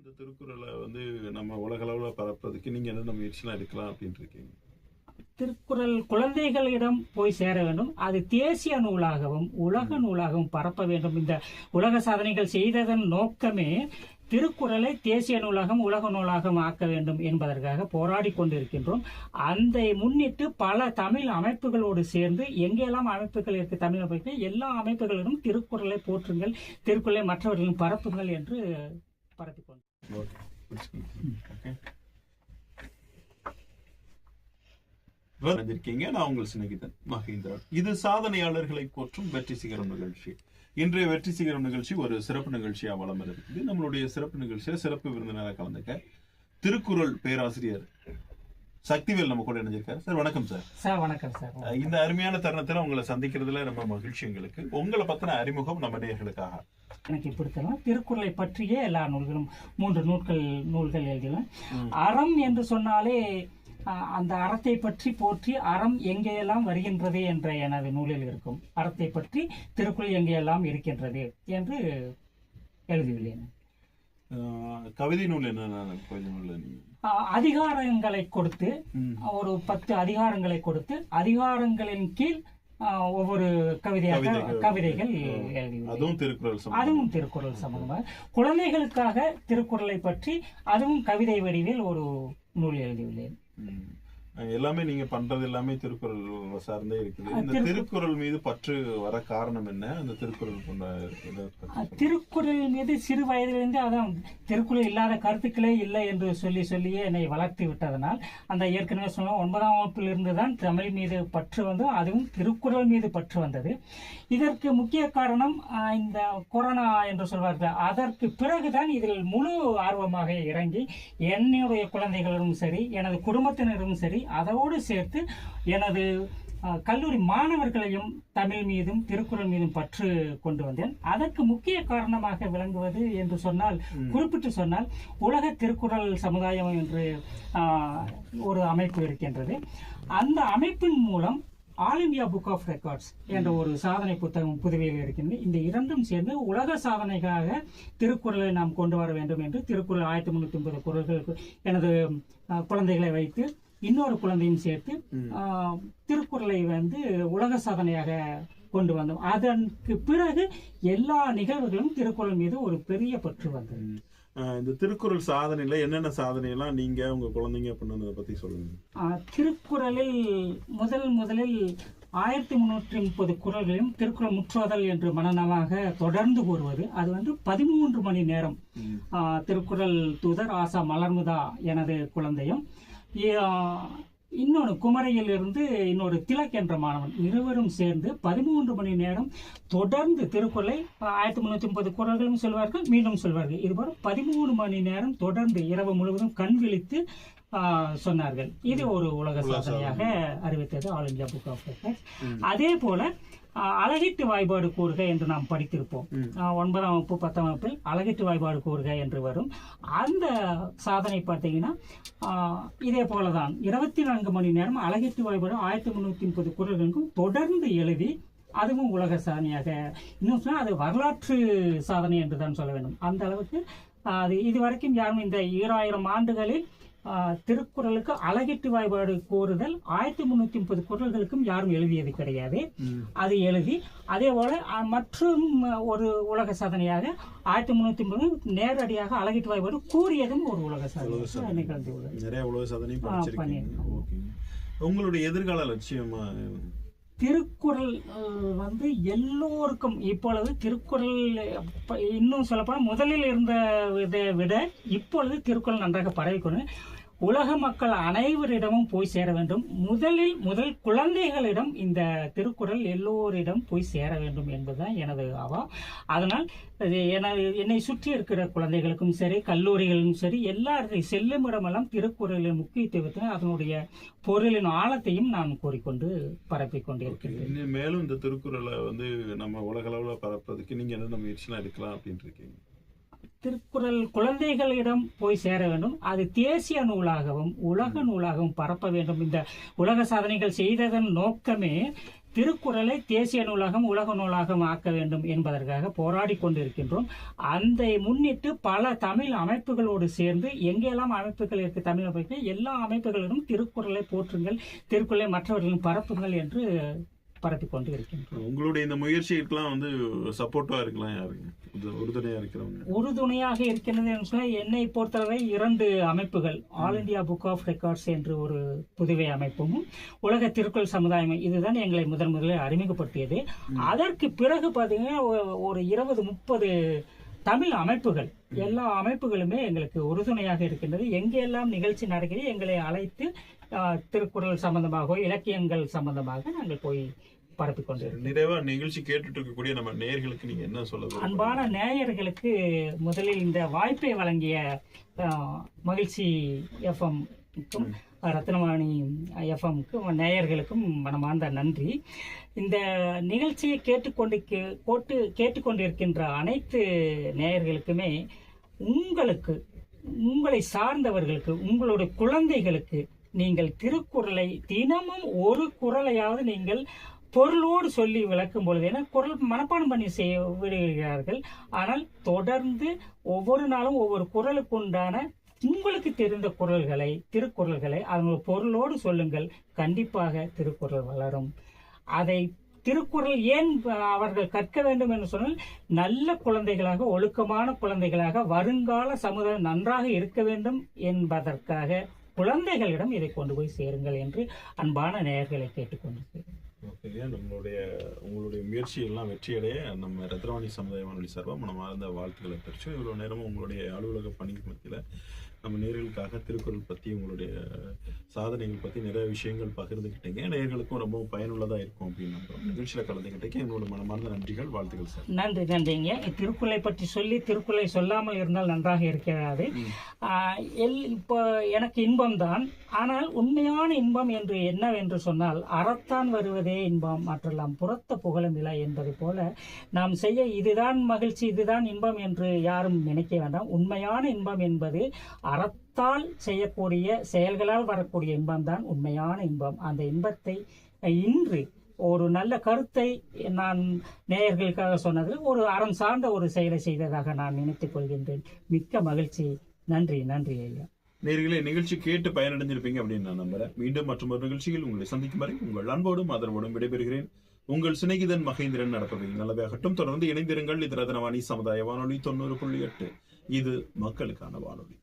இந்த திருக்குறளை வந்து நம்ம உலக அளவில் பரப்புறதுக்கு நீங்க என்னென்ன முயற்சிலாம் எடுக்கலாம் அப்படின்னு இருக்கீங்க? திருக்குறள் குழந்தைகளிடம் போய் சேர வேண்டும். அது தேசிய நூலாகவும் உலக நூலாகவும் பரப்ப வேண்டும். இந்த உலக சாதனைகள் செய்ததன் நோக்கமே திருக்குறளை தேசிய நூலாகவும் உலக நூலாகவும் ஆக்க வேண்டும் என்பதற்காக போராடி கொண்டிருக்கின்றோம். அந்த முன்னிட்டு பல தமிழ் அமைப்புகளோடு சேர்ந்து எங்கெல்லாம் அமைப்புகள் இருக்கு தமிழ் அமைப்புகள் எல்லா அமைப்புகளிலும் திருக்குறளை போற்றுங்கள் திருக்குறளை மற்றவர்களும் பரப்புங்கள் என்று பரப்பிக்கொண்டோம் ஓகே ஓகே வந்திருக்கீங்க. நான் உங்கள் சிநேகிதன் மகேந்திரா இது சாதனையாளர்களை போற்றும் வெற்றி சிகரம் நிகழ்ச்சி. இன்றைய வெற்றி சிகரம் நிகழ்ச்சி ஒரு சிறப்பு நிகழ்ச்சியா வளம் இருக்குது நம்மளுடைய சிறப்பு நிகழ்ச்சியில சிறப்பு விருந்தினராக கலந்துக்க திருக்குறள் பேராசிரியர் சக்திவேல் நம்ம கூட இணைஞ்சிருக்காரு. சார் வணக்கம் சார். சார் வணக்கம் சார். இந்த அருமையான தருணத்துல உங்களை சந்திக்கிறதுல ரொம்ப மகிழ்ச்சி எங்களுக்கு. உங்களை பத்தின அறிமுகம் நம்ம நேயர்களுக்காக. எனக்கு இப்படித்தெல்லாம் திருக்குறளை பற்றியே எல்லா நூல்களும் மூன்று நூல்கள் நூல்கள் எழுதினேன். அறம் என்று சொன்னாலே அந்த அறத்தை பற்றி போற்றி அறம் எங்கேயெல்லாம் வருகின்றது என்ற எனது நூலில் இருக்கும். அறத்தை பற்றி திருக்குறள் எங்கேயெல்லாம் இருக்கின்றது என்று எழுதியுள்ளேன். கவிதை நூல் என்ன கவிதை நூல் அதிகாரங்களை கொடுத்து. ஒரு பத்து அதிகாரங்களை கொடுத்து அதிகாரங்களின் கீழ் ஒவ்வொரு கவிதையாக கவிதைகள். அதுவும் திருக்குறள் அதுவும் திருக்குறள் சம்பந்தமாக குழந்தைகளுக்காக திருக்குறளை பற்றி அதுவும் கவிதை வடிவில் ஒரு நூல் எழுதியுள்ளேன். எல்லாமே நீங்க பண்றது எல்லாமே திருக்குறள் சார்ந்தே இருக்குது. இந்த திருக்கு- திருக்குறள் மீது பற்று வர காரணம் என்ன? அந்த திருக்குறள் திருக்குறள் மீது சிறு வயதிலிருந்து அதான் திருக்குறள் இல்லாத கருத்துக்களே இல்லை என்று சொல்லி சொல்லியே என்னை வளர்த்து விட்டதனால் அந்த ஏற்கனவே சொன்ன ஒன்பதாம் வகுப்பிலிருந்து தான் தமிழ் மீது பற்று வந்து அதுவும் திருக்குறள் மீது பற்று வந்தது. இதற்கு முக்கிய காரணம் இந்த கொரோனா என்று சொல்வார்கள். அதற்கு பிறகுதான் இதில் முழு ஆர்வமாக இறங்கி என்னுடைய குழந்தைகளும் சரி எனது குடும்பத்தினரும் சரி அதோடு சேர்த்து எனது கல்லூரி மாணவர்களையும் தமிழ் மீதும் திருக்குறள் மீதும் பற்று கொண்டு வந்தேன். அதற்கு முக்கிய காரணமாக விளங்குவது என்று சொன்னால் குறிப்பிட்டு சொன்னால் உலக திருக்குறள் சமுதாயம் என்று ஒரு அமைப்பு இருக்கின்றது. அந்த அமைப்பின் மூலம் all India book of records என்ற ஒரு சாதனை புத்தகம் புதுவையில் இருக்கின்றது. இந்த இரண்டும் சேர்ந்து உலக சாதனைக்காக திருக்குறளை நாம் கொண்டு வர வேண்டும் என்று திருக்குறள் ஆயிரத்தி முன்னூத்தி ஒன்பது குரல்களுக்கு எனது குழந்தைகளை வைத்து இன்னொரு குழந்தையும் சேர்த்து திருக்குறளை வந்து உலக சாதனையாக கொண்டு வந்தோம். அதற்கு பிறகு எல்லா நிகழ்வுகளும் திருக்குறள் மீது ஒரு பெரிய பற்று வந்தது. இந்த திருக்குறள் சாதனையில என்னென்ன சாதனை எல்லாம் நீங்க உங்க குழந்தைங்க பண்ணதை பத்தி சொல்லுங்க. திருக்குறளில் முதல் முதலில் ஆயிரத்தி முன்னூற்றி முப்பது குறள்களையும் திருக்குறள் முற்றோதல் என்று மனநமாக தொடர்ந்து கூறுவது அது வந்து பதிமூன்று மணி நேரம். திருக்குறள் தூதர் ஆசா மலர்முதா எனது குழந்தையும் இ- ஆஹ், இன்னொரு குமரையில் இருந்து இன்னொரு திலக் என்ற மாணவன். இருவரும் சேர்ந்து பதிமூன்று மணி நேரம் தொடர்ந்து திருக்குறளை ஆயிரத்தி முன்னூத்தி முப்பது குறள்களும் சொல்வார்கள் மீண்டும் சொல்வார்கள். இதுபோல பதிமூணு மணி நேரம் தொடர்ந்து இரவு முழுவதும் கண் விழித்து ஆஹ், சொன்னார்கள். இது ஒரு உலக சாதனையாக அறிவித்தது all India book of records. அதே போல அழகிட்டு வாய்பாடு கூறுக என்று நாம் படித்திருப்போம். ஒன்பதாம் வகுப்பு பத்தாம் வகுப்பில் அழகிட்டு வாய்பாடு கூறுக என்று வரும். அந்த சாதனை பார்த்தீங்கன்னா இதே போலதான். இருபத்தி நான்கு மணி நேரம் அழகிட்டு வாய்பாடு ஆயிரத்தி முன்னூத்தி முப்பது குரல்களுக்கும் தொடர்ந்து எழுதி அதுவும் உலக சாதனையாக இன்னும் சொன்னால் அது வரலாற்று சாதனை என்று தான் சொல்ல வேண்டும். அந்த அளவுக்கு அது இதுவரைக்கும் யாரும் இந்த ஈராயிரம் ஆண்டுகளில் திருக்குறளுக்கு அழகிட்டு வாய்பாடு கூறுதல் ஆயிரத்தி முன்னூத்தி முப்பது குரல்களுக்கும் யாரும் எழுதியது கிடையாது. அது எழுதி அதே போல மற்றும் ஒரு உலக சாதனையாக ஆயிரத்தி முன்னூத்தி முப்பது நேரடியாக அழகிட்டு வாய்பாடு கூறியதும் ஒரு உலக சாதனை. நிறைய உலக ஓகே. உங்களுடைய எதிர்கால லட்சியமா? திருக்குறள் வந்து எல்லோருக்கும் இப்பொழுது திருக்குறள் இன்னும் சொல்லப்போனால் முதலில் இருந்த இதை விட இப்பொழுது திருக்குறள் நன்றாக பரவிக்கொண்டு உலக மக்கள் அனைவரிடமும் போய் சேர வேண்டும். முதலில் முதல் குழந்தைகளிடம் இந்த திருக்குறள் எல்லோரிடம் போய் சேர வேண்டும் என்பதுதான் எனது அவா அதனால் எனது என்னை சுற்றி இருக்கிற குழந்தைகளுக்கும் சரி கல்லூரிகளும் சரி எல்லாருக்கும் செல்லும் இடமெல்லாம் திருக்குறளின் முக்கியத்துவத்தை அதனுடைய பொருளின் ஆழத்தையும் நான் கூறிக்கொண்டு பரப்பிக் கொண்டிருக்கிறேன் மேலும் இந்த திருக்குறளை வந்து நம்ம உலக அளவுல பரப்புறதுக்கு நீங்க என்னென்ன முயற்சிலாம் எடுக்கலாம் அப்படின்னு இருக்கீங்க? திருக்குறள் குழந்தைகளிடம் போய் சேர வேண்டும். அது தேசிய நூலாகவும் உலக நூலாகவும் பரப்ப வேண்டும். இந்த உலக சாதனைகள் செய்ததன் நோக்கமே திருக்குறளை தேசிய நூலகம் உலக நூலாகவும் ஆக்க வேண்டும் என்பதற்காக போராடி கொண்டிருக்கின்றோம். அந்த முன்னிட்டு பல தமிழ் அமைப்புகளோடு சேர்ந்து எங்கெல்லாம் அமைப்புகள் இருக்கு தமிழ் அமைப்புகள் எல்லா அமைப்புகளிலும் திருக்குறளை போற்றுங்கள் திருக்குறளை மற்றவர்களும் பரப்புங்கள் என்று பரப்பிக் கொண்டு இருக்கின்றோம் உங்களுடைய இந்த முயற்சிகளுக்கெல்லாம் வந்து சப்போர்ட்டா இருக்கலாம் யாருங்க? உறு- உறுதுணையா இருக்கிறவங்க. உறுதுணையாக இருக்கின்றது என்று சொன்னால் என்னை பொறுத்தவரை இரண்டு அமைப்புகள் all India book of records என்று ஒரு புதுவை அமைப்பும் உலக திருக்குறள் சமுதாயம் இதுதான் எங்களை முதன் முதலில் அறிமுகப்படுத்தியது. அதற்கு பிறகு பார்த்தீங்கன்னா ஒரு இருபது முப்பது தமிழ் அமைப்புகள். எல்லா அமைப்புகளுமே எங்களுக்கு உறுதுணையாக இருக்கின்றது. எங்கெல்லாம் நிகழ்ச்சி நடக்கிறது எங்களை அழைத்து திருக்குறள் சம்பந்தமாக இலக்கியங்கள் சம்பந்தமாக நாங்கள் போய் பரப்பிக் கொண்டிருக்கிறோம். நிறைவா நிகழ்ச்சி கேட்டுட்டு இருக்கக்கூடிய நம்ம நேயர்களுக்கு நீங்க என்ன சொல்ல? அன்பான நேயர்களுக்கு முதலில் இந்த வாய்ப்பை வழங்கிய மகிழ்ச்சி எஃப்எம்க்கும் ரத்னவாணி எஃப்எம்க்கு நேயர்களுக்கும் மனமார்ந்த நன்றி. இந்த நிகழ்ச்சியை கேட்டுக்கொண்டு போட்டு கேட்டுக்கொண்டிருக்கின்ற அனைத்து நேயர்களுக்குமே உங்களுக்கு உங்களை சார்ந்தவர்களுக்கு உங்களுடைய குழந்தைகளுக்கு நீங்கள் திருக்குறளை தினமும் ஒரு குறளையாவது நீங்கள் பொருளோடு சொல்லி விளக்கும் பொழுது ஏன்னா குரல் மனப்பாடம் பண்ணி செய்ய விடுகிறார்கள். ஆனால் தொடர்ந்து ஒவ்வொரு நாளும் ஒவ்வொரு குரலுக்கு உண்டான உங்களுக்கு தெரிந்த குரல்களை திருக்குறள்களை அவங்க பொருளோடு சொல்லுங்கள். கண்டிப்பாக திருக்குறள் வளரும். அதை திருக்குறள் ஏன் அவர்கள் கற்க வேண்டும் என்று சொன்னால் நல்ல குழந்தைகளாக ஒழுக்கமான குழந்தைகளாக வருங்கால சமுதாயம் நன்றாக இருக்க வேண்டும் என்பதற்காக குழந்தைகளிடம் இதை கொண்டு போய் சேருங்கள் என்று அன்பான நேயர்களை கேட்டுக்கொண்டு நம்மளுடைய உங்களுடைய முயற்சியெல்லாம் வெற்றியடைய நம்ம ரத்னவாணி சமுதாய வானொலி சார்பாக மனமார்ந்த வாழ்த்துக்களை தெரிவிச்சோம் இவ்வளவு நேரமும் உங்களுடைய அலுவலக பணிக்கு மத்தியில் நம்ம நேர்களுக்காக திருக்குறள் பற்றி உங்களுடைய சாதனைகள் பற்றி நிறைய விஷயங்கள் பகிர்ந்துக்கிட்டீங்க நேர்களுக்கும் ரொம்ப பயனுள்ளதாக இருக்கும் அப்படின்னு நம்புறோம். நிகழ்ச்சியில் கலந்துக்கிட்டீங்க எங்களோட மனமார்ந்த நன்றிகள் வாழ்த்துக்கள் சார். நன்றி நன்றிங்க. திருக்குறளை பற்றி சொல்லி திருக்குறளை சொல்லாமல் இருந்தால் நன்றாக. ஆஹ் எல் இப்போ எனக்கு இன்பம்தான் ஆனால் உண்மையான இன்பம் என்று என்னவென்று சொன்னால் அறத்தான் வருவதே இன்பம். மற்றெல்லாம் புறத்த புகழும் இல்லை என்பது போல நாம் செய்ய இதுதான் மகிழ்ச்சி இதுதான் இன்பம் என்று யாரும் நினைக்க வேண்டாம். உண்மையான இன்பம் என்பது அறத்தால் செய்யக்கூடிய செயல்களால் வரக்கூடிய இன்பம்தான் உண்மையான இன்பம். அந்த இன்பத்தை இன்று ஒரு நல்ல கருத்தை நான் நேயர்களுக்காக சொன்னதில் ஒரு அறம் சார்ந்த ஒரு செயலை செய்ததாக நான் நினைத்துக் கொள்கின்றேன். மிக்க மகிழ்ச்சி. நன்றி நன்றி ஐயா. நேர்களே நிகழ்ச்சி கேட்டு பயனடைஞ்சிருப்பீங்க அப்படின்னு நான் நம்புறேன். மீண்டும் மற்றும் ஒரு நிகழ்ச்சியில் உங்களை சந்திக்கும் வரை உங்கள் அன்போடும் ஆதரவோடும் விடைபெறுகிறேன். உங்கள் சிநேகிதன் மகேந்திரன் நடப்பவை நல்லவையாகட்டும் தொடர்ந்து இணைந்திருங்கள். இது ரத்னவாணி சமுதாய வானொலி தொண்ணூறு புள்ளி எட்டு. இது மக்களுக்கான வானொலி.